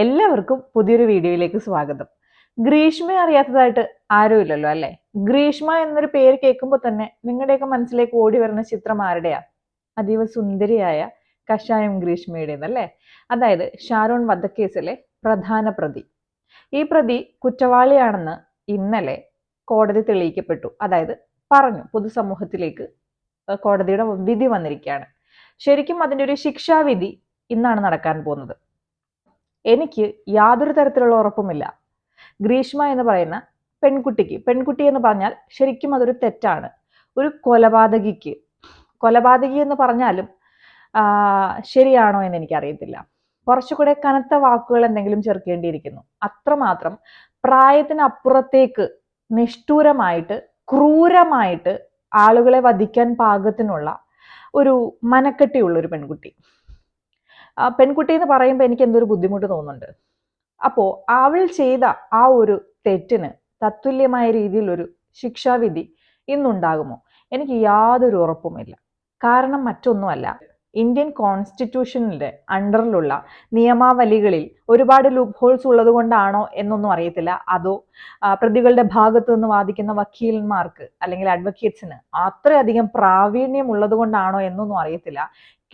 എല്ലാവർക്കും പുതിയൊരു വീഡിയോയിലേക്ക് സ്വാഗതം. ഗ്രീഷ്മയെ അറിയാത്തതായിട്ട് ആരുമില്ലല്ലോ അല്ലെ? ഗ്രീഷ്മ എന്നൊരു പേര് കേൾക്കുമ്പോൾ തന്നെ നിങ്ങളുടെയൊക്കെ മനസ്സിലേക്ക് ഓടി വരുന്ന ചിത്രം ആരുടെയാ? അതീവ സുന്ദരിയായ കഷായം ഗ്രീഷ്മയുടേതല്ലേ അതായത് ഷാരോൺ വധക്കേസിലെ പ്രധാന പ്രതി. ഈ പ്രതി കുറ്റവാളിയാണെന്ന് ഇന്നലെ കോടതി തെളിയിക്കപ്പെട്ടു. അതായത് പറഞ്ഞു പൊതുസമൂഹത്തിലേക്ക് കോടതിയുടെ വിധി വന്നിരിക്കുകയാണ്. ശരിക്കും അതിന്റെ ഒരു ശിക്ഷാവിധി ഇന്നാണ് നടക്കാൻ പോകുന്നത്. എനിക്ക് യാതൊരു തരത്തിലുള്ള ഉറപ്പുമില്ല. ഗ്രീഷ്മ എന്ന് പറയുന്ന പെൺകുട്ടിക്ക് പെൺകുട്ടി എന്ന് പറഞ്ഞാൽ ശരിക്കും അതൊരു തെറ്റാണ്. ഒരു കൊലപാതകിക്ക്. കൊലപാതകി എന്ന് പറഞ്ഞാലും ശരിയാണോ എന്ന് എനിക്കറിയത്തില്ല. കുറച്ചുകൂടെ കനത്ത വാക്കുകൾ എന്തെങ്കിലും ചേർക്കേണ്ടിയിരിക്കുന്നു. അത്രമാത്രം പ്രായത്തിനപ്പുറത്തേക്ക് നിഷ്ഠൂരമായിട്ട് ക്രൂരമായിട്ട് ആളുകളെ വധിക്കാൻ പാകത്തിനുള്ള ഒരു മനക്കെട്ടിയുള്ള ഒരു പെൺകുട്ടി. പെൺകുട്ടി എന്ന് പറയുമ്പോൾ എനിക്ക് എന്തൊരു ബുദ്ധിമുട്ട് തോന്നുന്നുണ്ട്? അപ്പോൾ അവൾ ചെയ്ത ആ ഒരു തെറ്റിന് തത്തുല്യമായ രീതിയിലൊരു ശിക്ഷാവിധി ഇന്നുണ്ടാകുമോ? എനിക്ക് യാതൊരു ഉറപ്പുമില്ല. കാരണം മറ്റൊന്നുമല്ല. ഇന്ത്യൻ കോൺസ്റ്റിറ്റ്യൂഷനിലെ അണ്ടറിലുള്ള നിയമാവലികളിൽ ഒരുപാട് ലൂപ്പ് ഹോൾസ് ഉള്ളത് കൊണ്ടാണോ എന്നൊന്നും അറിയത്തില്ല. അതോ പ്രതികളുടെ ഭാഗത്തു നിന്ന് വാദിക്കുന്ന വക്കീലന്മാർക്ക് അല്ലെങ്കിൽ അഡ്വക്കേറ്റ്സിന് അത്രയധികം പ്രാവീണ്യം ഉള്ളത് കൊണ്ടാണോ എന്നൊന്നും അറിയത്തില്ല.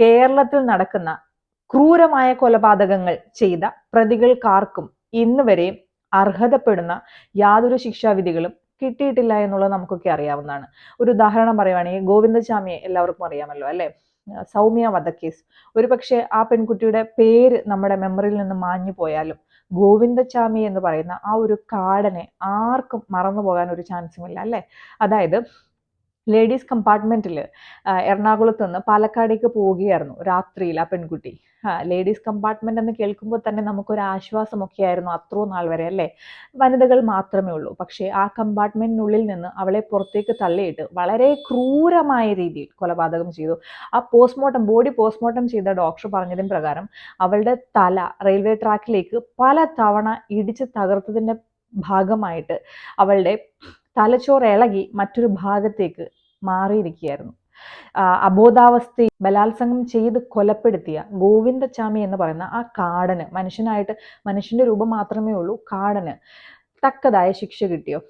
കേരളത്തിൽ നടക്കുന്ന ക്രൂരമായ കൊലപാതകങ്ങൾ ചെയ്ത പ്രതികൾക്കാർക്കും ഇന്ന് വരെയും അർഹതപ്പെടുന്ന യാതൊരു ശിക്ഷാവിധികളും കിട്ടിയിട്ടില്ല എന്നുള്ളത് നമുക്കൊക്കെ അറിയാവുന്നതാണ്. ഒരു ഉദാഹരണം പറയുവാണെങ്കിൽ ഗോവിന്ദസ്വാമിയെ എല്ലാവർക്കും അറിയാമല്ലോ അല്ലെ? സൗമ്യ വധക്കേസ്. ഒരു പക്ഷേ ആ പെൺകുട്ടിയുടെ പേര് നമ്മുടെ മെമ്മറിയിൽ നിന്ന് മാഞ്ഞു പോയാലും ഗോവിന്ദചാമി എന്ന് പറയുന്ന ആ ഒരു കാടനെ ആർക്കും മറന്നു പോകാൻ ഒരു ചാൻസും ഇല്ല അല്ലെ? അതായത് ലേഡീസ് കമ്പാർട്ട്മെന്റിൽ എറണാകുളത്ത് നിന്ന് പാലക്കാടേക്ക് പോവുകയായിരുന്നു രാത്രിയിൽ ആ പെൺകുട്ടി. ലേഡീസ് കമ്പാർട്ട്മെന്റ് എന്ന് കേൾക്കുമ്പോൾ തന്നെ നമുക്കൊരു ആശ്വാസമൊക്കെ ആയിരുന്നു അത്രയും നാൾ വരെ അല്ലേ? വനിതകൾ മാത്രമേ ഉള്ളൂ. പക്ഷേ ആ കമ്പാർട്ട്മെന്റിനുള്ളിൽ നിന്ന് അവളെ പുറത്തേക്ക് തള്ളിയിട്ട് വളരെ ക്രൂരമായ രീതിയിൽ കൊലപാതകം ചെയ്തു. ആ പോസ്റ്റ്മോർട്ടം ബോഡി പോസ്റ്റ്മോർട്ടം ചെയ്ത ഡോക്ടർ പറഞ്ഞതിന് പ്രകാരം അവളുടെ തല റെയിൽവേ ട്രാക്കിലേക്ക് പല തവണ ഇടിച്ച് തകർത്തതിന്റെ ഭാഗമായിട്ട് അവളുടെ തലച്ചോറ് ഇളകി മറ്റൊരു ഭാഗത്തേക്ക് മാറിയിരിക്കുകയായിരുന്നു. അബോധാവസ്ഥ ബലാത്സംഗം ചെയ്ത് കൊലപ്പെടുത്തിയ ഗോവിന്ദച്ചാമി എന്ന് പറയുന്ന ആ കാടന് മനുഷ്യനായിട്ട് മനുഷ്യന്റെ രൂപം മാത്രമേ ഉള്ളൂ കാടന് തക്കതായ ശിക്ഷ കിട്ടിയോ?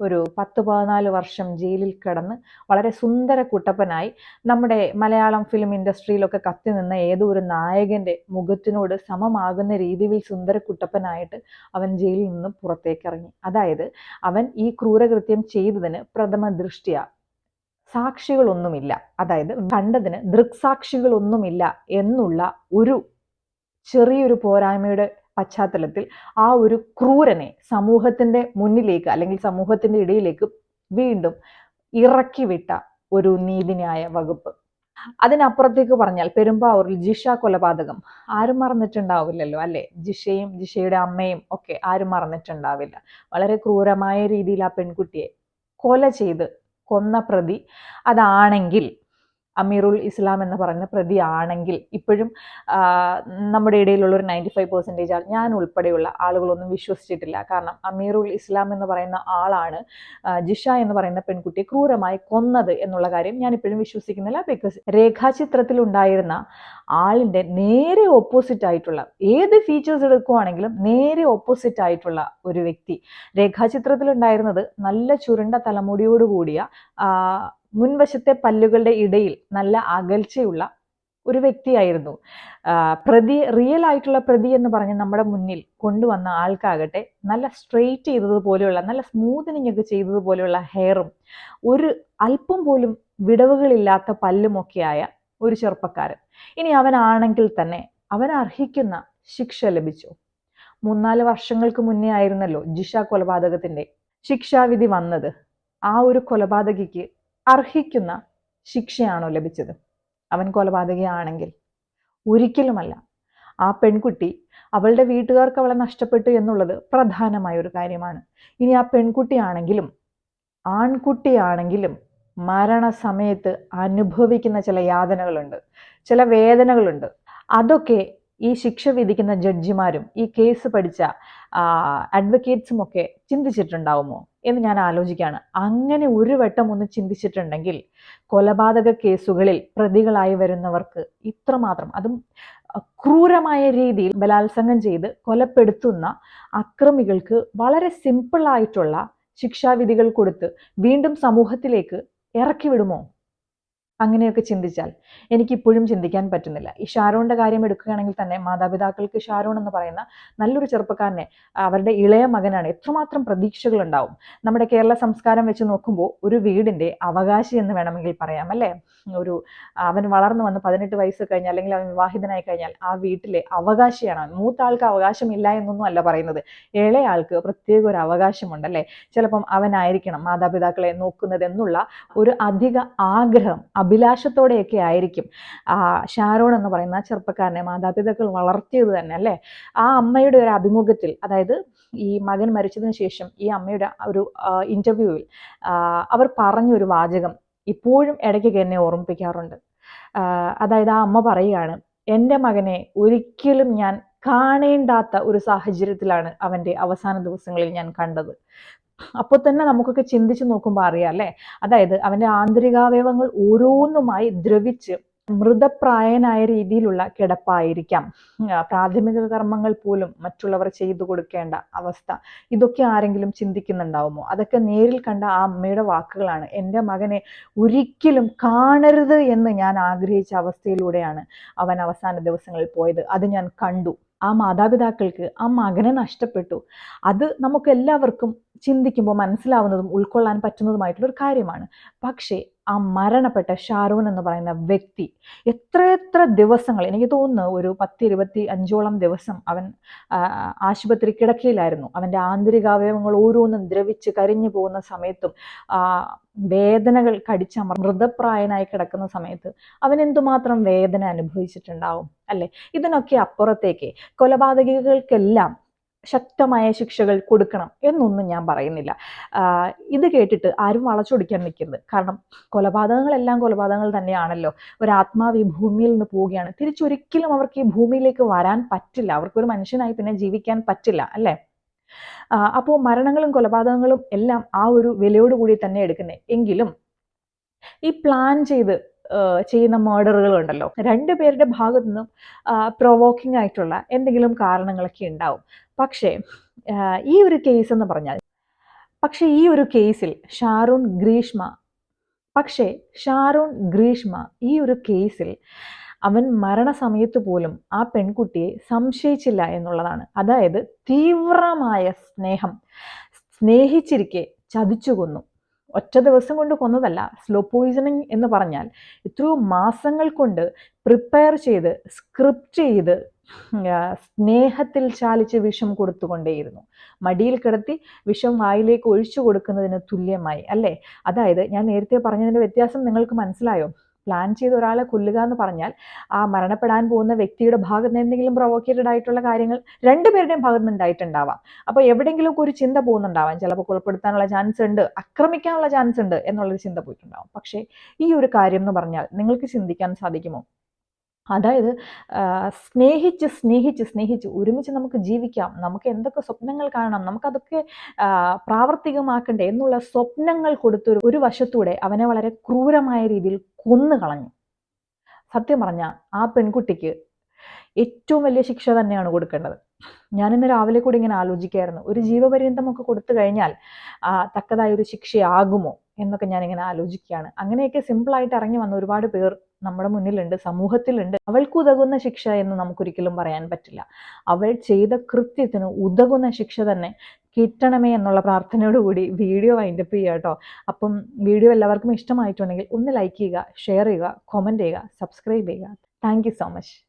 ഒരു പത്ത് പതിനാല് വർഷം ജയിലിൽ കിടന്ന് വളരെ സുന്ദര കുട്ടപ്പനായി നമ്മുടെ മലയാളം ഫിലിം ഇൻഡസ്ട്രിയിലൊക്കെ കത്തി നിന്ന ഏതോ ഒരു നായകന്റെ മുഖത്തിനോട് സമമാകുന്ന രീതിയിൽ സുന്ദര കുട്ടപ്പനായിട്ട് അവൻ ജയിലിൽ നിന്ന് പുറത്തേക്കിറങ്ങി. അതായത് അവൻ ഈ ക്രൂരകൃത്യം ചെയ്തതിന് പ്രഥമ ദൃഷ്ടിയ സാക്ഷികളൊന്നുമില്ല. അതായത് കണ്ടതിന് ദൃക്സാക്ഷികളൊന്നുമില്ല എന്നുള്ള ഒരു ചെറിയൊരു പോരായ്മയുടെ പശ്ചാത്തലത്തിൽ ആ ഒരു ക്രൂരനെ സമൂഹത്തിന്റെ മുന്നിലേക്ക് അല്ലെങ്കിൽ സമൂഹത്തിന്റെ ഇടയിലേക്ക് വീണ്ടും ഇറക്കി വിട്ട ഒരു നീതിന്യായ വകുപ്പ്. അതിനപ്പുറത്തേക്ക് പറഞ്ഞാൽ പെരുമ്പാവൂരിൽ ജിഷ കൊലപാതകം ആരും മറന്നിട്ടുണ്ടാവില്ലല്ലോ അല്ലെ? ജിഷയും ജിഷയുടെ അമ്മയും ഒക്കെ ആരും മറന്നിട്ടുണ്ടാവില്ല. വളരെ ക്രൂരമായ രീതിയിൽ ആ പെൺകുട്ടിയെ കൊല ചെയ്ത് കൊന്ന പ്രതി അതാണെങ്കിൽ അമീറുൽ ഇസ്ലാം എന്ന് പറയുന്ന പ്രതിയാണെങ്കിൽ ഇപ്പോഴും നമ്മുടെ ഇടയിലുള്ള ഒരു നയന്റി ഫൈവ് പെർസെന്റേജ് ഞാൻ ഉൾപ്പെടെയുള്ള ആളുകളൊന്നും വിശ്വസിച്ചിട്ടില്ല. കാരണം അമീറുൽ ഇസ്ലാം എന്ന് പറയുന്ന ആളാണ് ജിഷ എന്ന് പറയുന്ന പെൺകുട്ടിയെ ക്രൂരമായി കൊന്നത് എന്നുള്ള കാര്യം ഞാൻ ഇപ്പോഴും വിശ്വസിക്കുന്നില്ല. ബിക്കോസ് രേഖാചിത്രത്തിൽ ഉണ്ടായിരുന്ന ആളിന്റെ നേരെ ഓപ്പോസിറ്റ് ആയിട്ടുള്ള ഏത് ഫീച്ചേഴ്സ് എടുക്കുവാണെങ്കിലും നേരെ ഓപ്പോസിറ്റ് ആയിട്ടുള്ള ഒരു വ്യക്തി. രേഖാചിത്രത്തിൽ ഉണ്ടായിരുന്നത് നല്ല ചുരുണ്ട തലമുടിയോടുകൂടിയ മുൻവശത്തെ പല്ലുകളുടെ ഇടയിൽ നല്ല അകൽച്ചയുള്ള ഒരു വ്യക്തിയായിരുന്നു. പ്രതി റിയൽ ആയിട്ടുള്ള പ്രതി എന്ന് പറഞ്ഞ് നമ്മുടെ മുന്നിൽ കൊണ്ടുവന്ന ആൾക്കാകട്ടെ നല്ല സ്ട്രെയിറ്റ് ചെയ്തതുപോലെയുള്ള നല്ല സ്മൂത്തനിങ് ഒക്കെ ചെയ്തതുപോലെയുള്ള ഹെയറും ഒരു അല്പം പോലും വിടവുകളില്ലാത്ത പല്ലുമൊക്കെയായ ഒരു ചെറുപ്പക്കാരൻ. ഇനി അവനാണെങ്കിൽ തന്നെ അവൻ അർഹിക്കുന്ന ശിക്ഷ ലഭിച്ചു. മൂന്നാൽ വർഷങ്ങൾക്ക് മുന്നേ ആയിരുന്നല്ലോ ജിഷ കൊലപാതകത്തിന്റെ ശിക്ഷാവിധി വന്നത്. ആ ഒരു കൊലപാതകിക്ക് അർഹിക്കുന്ന ശിക്ഷയാണോ ലഭിച്ചത്? അവൻ കൊലപാതകയാണെങ്കിൽ. ഒരിക്കലുമല്ല. ആ പെൺകുട്ടി അവളുടെ വീട്ടുകാർക്ക് അവളെ നഷ്ടപ്പെട്ടു എന്നുള്ളത് പ്രധാനമായ ഒരു കാര്യമാണ്. ഇനി ആ പെൺകുട്ടിയാണെങ്കിലും ആൺകുട്ടിയാണെങ്കിലും മരണസമയത്ത് അനുഭവിക്കുന്ന ചില യാതനകളുണ്ട് ചില വേദനകളുണ്ട്. അതൊക്കെ ഈ ശിക്ഷ വിധിക്കുന്ന ജഡ്ജിമാരും ഈ കേസ് പഠിച്ച അഡ്വക്കേറ്റ്സും ഒക്കെ ചിന്തിച്ചിട്ടുണ്ടാവുമോ? എന്ന് ഞാൻ ആലോചിക്കുകയാണ്. അങ്ങനെ ഒരു വട്ടം ഒന്ന് ചിന്തിച്ചിട്ടുണ്ടെങ്കിൽ കൊലപാതക കേസുകളിൽ പ്രതികളായി വരുന്നവർക്ക് ഇത്രമാത്രം അതും ക്രൂരമായ രീതിയിൽ ബലാത്സംഗം ചെയ്ത് കൊലപ്പെടുത്തുന്ന അക്രമികൾക്ക് വളരെ സിമ്പിളായിട്ടുള്ള ശിക്ഷാവിധികൾ കൊടുത്ത് വീണ്ടും സമൂഹത്തിലേക്ക് ഇറക്കി വിടുമോ അങ്ങനെയൊക്കെ ചിന്തിച്ചാൽ എനിക്കിപ്പോഴും ചിന്തിക്കാൻ പറ്റുന്നില്ല. ഈ ഷാരോണിന്റെ കാര്യം എടുക്കുകയാണെങ്കിൽ തന്നെ മാതാപിതാക്കൾക്ക് ഷാരോൺ എന്ന് പറയുന്ന നല്ലൊരു ചെറുപ്പക്കാരനെ അവരുടെ ഇളയ മകനാണ് എത്രമാത്രം പ്രതീക്ഷകളുണ്ടാവും. നമ്മുടെ കേരള സംസ്കാരം വെച്ച് നോക്കുമ്പോൾ ഒരു വീടിന്റെ അവകാശി എന്ന് വേണമെങ്കിൽ പറയാം അല്ലേ? ഒരു അവൻ വളർന്നു വന്ന് പതിനെട്ട് വയസ്സ് കഴിഞ്ഞാൽ അല്ലെങ്കിൽ അവൻ വിവാഹിതനായി കഴിഞ്ഞാൽ ആ വീട്ടിലെ അവകാശിയാണ് അവൻ. മൂത്ത ആൾക്ക് അവകാശമില്ല എന്നൊന്നും അല്ല പറയുന്നത്. ഇളയ ആൾക്ക് പ്രത്യേക ഒരു അവകാശമുണ്ട് അല്ലേ? ചിലപ്പം അവനായിരിക്കണം മാതാപിതാക്കളെ നോക്കുന്നത് എന്നുള്ള ഒരു അധിക ആഗ്രഹം അഭിലാഷത്തോടെയൊക്കെ ആയിരിക്കും. ഷാരോൺ എന്ന് പറയുന്ന ചെറുപ്പക്കാരനെ മാതാപിതാക്കൾ വളർത്തിയത് തന്നെ അല്ലേ? ആ അമ്മയുടെ ഒരു അഭിമുഖത്തിൽ അതായത് ഈ മകൻ മരിച്ചതിന് ശേഷം ഈ അമ്മയുടെ ഒരു ഇന്റർവ്യൂവിൽ അവർ പറഞ്ഞൊരു വാചകം ഇപ്പോഴും ഇടയ്ക്കൊക്കെ എന്നെ ഓർമ്മിപ്പിക്കാറുണ്ട്. അതായത് ആ അമ്മ പറയുകയാണ് എന്റെ മകനെ ഒരിക്കലും ഞാൻ കാണേണ്ടാത്ത ഒരു സാഹചര്യത്തിലാണ് അവന്റെ അവസാന ദിവസങ്ങളിൽ ഞാൻ കണ്ടത്. അപ്പോൾ തന്നെ നമുക്കൊക്കെ ചിന്തിച്ച് നോക്കുമ്പോൾ അറിയാം അല്ലേ? അതായത് അവന്റെ ആന്തരികാവയവങ്ങൾ ഓരോന്നുമായി ദ്രവിച്ച് മൃതപ്രായനായ രീതിയിലുള്ള കിടപ്പായിരിക്കാം. പ്രാഥമിക കർമ്മങ്ങൾ പോലും മറ്റുള്ളവർ ചെയ്തു കൊടുക്കേണ്ട അവസ്ഥ. ഇതൊക്കെ ആരെങ്കിലും ചിന്തിക്കുന്നുണ്ടാവുമോ? അതൊക്കെ നേരിൽ കണ്ട ആ അമ്മയുടെ വാക്കുകളാണ്. എന്റെ മകനെ ഒരിക്കലും കാണരുത് എന്ന് ഞാൻ ആഗ്രഹിച്ച അവസ്ഥയിലൂടെയാണ് അവൻ അവസാന ദിവസങ്ങളിൽ പോയത്. അത് ഞാൻ കണ്ടു. ആ മാതാപിതാക്കൾക്ക് ആ മകനെ നഷ്ടപ്പെട്ടു. അത് നമുക്ക് എല്ലാവർക്കും ചിന്തിക്കുമ്പോൾ മനസ്സിലാവുന്നതും ഉൾക്കൊള്ളാൻ പറ്റുന്നതുമായിട്ടുള്ള ഒരു കാര്യമാണ്. പക്ഷേ ആ മരണപ്പെട്ട ഷാരൂൺ എന്ന് പറയുന്ന വ്യക്തി എത്രയെത്ര ദിവസങ്ങൾ എനിക്ക് തോന്നുന്നു ഒരു പത്ത് ഇരുപത്തി അഞ്ചോളം ദിവസം അവൻ ആശുപത്രി കിടക്കയിലായിരുന്നു. അവന്റെ ആന്തരികാവയവങ്ങൾ ഓരോന്നും ദ്രവിച്ച് കരിഞ്ഞു പോകുന്ന സമയത്തും വേദനകൾ കടിച്ചമർ മൃതപ്രായനായി കിടക്കുന്ന സമയത്ത് അവൻ എന്തുമാത്രം വേദന അനുഭവിച്ചിട്ടുണ്ടാവും അല്ലെ? ഇതിനൊക്കെ അപ്പുറത്തേക്ക് കൊലപാതകികൾക്കെല്ലാം ശക്തമായ ശിക്ഷകൾ കൊടുക്കണം എന്നൊന്നും ഞാൻ പറയുന്നില്ല. ഇത് കേട്ടിട്ട് ആരും വളച്ചൊടിക്കാൻ നിൽക്കരുത്. കാരണം കൊലപാതകങ്ങളെല്ലാം കൊലപാതകങ്ങൾ തന്നെയാണല്ലോ. ഒരു ആത്മാവ് ഈ ഭൂമിയിൽ നിന്ന് പോവുകയാണ്. തിരിച്ചൊരിക്കലും അവർക്ക് ഈ ഭൂമിയിലേക്ക് വരാൻ പറ്റില്ല. അവർക്കൊരു മനുഷ്യനായി പിന്നെ ജീവിക്കാൻ പറ്റില്ല അല്ലേ? അപ്പോൾ മരണങ്ങളും കൊലപാതകങ്ങളും എല്ലാം ആ ഒരു വിലയോടുകൂടി തന്നെ എടുക്കുന്നത് എങ്കിലും ഈ പ്ലാൻ ചെയ്ത് ചെയ്യുന്ന മേർഡറുകൾ ഉണ്ടല്ലോ. രണ്ടുപേരുടെ ഭാഗത്തു നിന്നും പ്രൊവോക്കിംഗ് ആയിട്ടുള്ള എന്തെങ്കിലും കാരണങ്ങളൊക്കെ ഉണ്ടാവും. പക്ഷേ ഈ ഒരു കേസ് എന്ന് പറഞ്ഞാൽ പക്ഷേ ഈ ഒരു കേസിൽ ഷാറൂൺ ഗ്രീഷ്മ പക്ഷേ ഷാറൂൺ ഗ്രീഷ്മ ഈ ഒരു കേസിൽ അവൻ മരണസമയത്ത് പോലും ആ പെൺകുട്ടിയെ സംശയിച്ചില്ല എന്നുള്ളതാണ്. അതായത് തീവ്രമായ സ്നേഹം. സ്നേഹിച്ചിരിക്കെ ചതിച്ചു കൊന്നു. ഒറ്റ ദിവസം കൊണ്ട് കൊന്നതല്ല സ്ലോ പോയിസണിങ് എന്ന് പറഞ്ഞാൽ എത്രയോ മാസങ്ങൾ കൊണ്ട് പ്രിപ്പയർ ചെയ്ത് സ്ക്രിപ്റ്റ് ചെയ്ത് സ്നേഹത്തിൽ ചാലിച്ച് വിഷം കൊടുത്തുകൊണ്ടേയിരുന്നു മടിയിൽ കിടത്തി വിഷം വായിലേക്ക് ഒഴിച്ചു കൊടുക്കുന്നതിന് തുല്യമായി അല്ലേ? അതായത് ഞാൻ നേരത്തെ പറഞ്ഞതിന്റെ വ്യത്യാസം നിങ്ങൾക്ക് മനസ്സിലായോ? പ്ലാൻ ചെയ്ത ഒരാളെ കൊല്ലുക എന്ന് പറഞ്ഞാൽ ആ മരണപ്പെടാൻ പോകുന്ന വ്യക്തിയുടെ ഭാഗത്ത് നിന്ന് എന്തെങ്കിലും പ്രൊവോക്കേറ്റഡ് ആയിട്ടുള്ള കാര്യങ്ങൾ രണ്ടുപേരുടെയും ഭാഗത്ത് നിന്ന് ഉണ്ടായിട്ടുണ്ടാവാം. അപ്പോൾ എവിടെയെങ്കിലുമൊക്കെ ഒരു ചിന്ത പോകുന്നുണ്ടാവാം. ചിലപ്പോൾ കൊലപ്പെടുത്താനുള്ള ചാൻസ് ഉണ്ട് ആക്രമിക്കാനുള്ള ചാൻസ് ഉണ്ട് എന്നുള്ളൊരു ചിന്ത പോയിട്ടുണ്ടാവും. പക്ഷേ ഈ ഒരു കാര്യം എന്ന് പറഞ്ഞാൽ നിങ്ങൾക്ക് ചിന്തിക്കാൻ സാധിക്കുമോ? അതായത് സ്നേഹിച്ച് സ്നേഹിച്ച് സ്നേഹിച്ച് ഒരുമിച്ച് നമുക്ക് ജീവിക്കാം. നമുക്ക് എന്തൊക്കെ സ്വപ്നങ്ങൾ കാണണം. നമുക്കതൊക്കെ പ്രാവർത്തികമാക്കണ്ടേ എന്നുള്ള സ്വപ്നങ്ങൾ കൊടുത്തൊരു ഒരു വശത്തൂടെ അവനെ വളരെ ക്രൂരമായ രീതിയിൽ കൊന്നു കളഞ്ഞു സത്യം പറഞ്ഞാൽ ആ പെൺകുട്ടിക്ക് ഏറ്റവും വലിയ ശിക്ഷ തന്നെയാണ് കൊടുക്കേണ്ടത്. ഞാനിന്ന് രാവിലെ കൂടി ഇങ്ങനെ ആലോചിക്കായിരുന്നു. ഒരു ജീവപര്യന്തമൊക്കെ കൊടുത്തു കഴിഞ്ഞാൽ തക്കതായ ഒരു ശിക്ഷയാകുമോ? എന്നൊക്കെ ഇങ്ങനെ ആലോചിക്കുകയാണ്. അങ്ങനെയൊക്കെ സിമ്പിളായിട്ട് ഇറങ്ങി വന്ന ഒരുപാട് പേർ നമ്മുടെ മുന്നിലുണ്ട് സമൂഹത്തിലുണ്ട്. അവൾക്ക് ഉതകുന്ന ശിക്ഷ എന്ന് നമുക്കൊരിക്കലും പറയാൻ പറ്റില്ല. അവൾ ചെയ്ത കൃത്യത്തിന് ഉതകുന്ന ശിക്ഷ തന്നെ കിട്ടണമേ എന്നുള്ള പ്രാർത്ഥനയോടുകൂടി വീഡിയോ വൈൻഡപ്പ് ചെയ്യുക കേട്ടോ. അപ്പം വീഡിയോ എല്ലാവർക്കും ഇഷ്ടമായിട്ടുണ്ടെങ്കിൽ ഒന്ന് ലൈക്ക് ചെയ്യുക ഷെയർ ചെയ്യുക കൊമന്റ് ചെയ്യുക സബ്സ്ക്രൈബ് ചെയ്യുക. Thank so much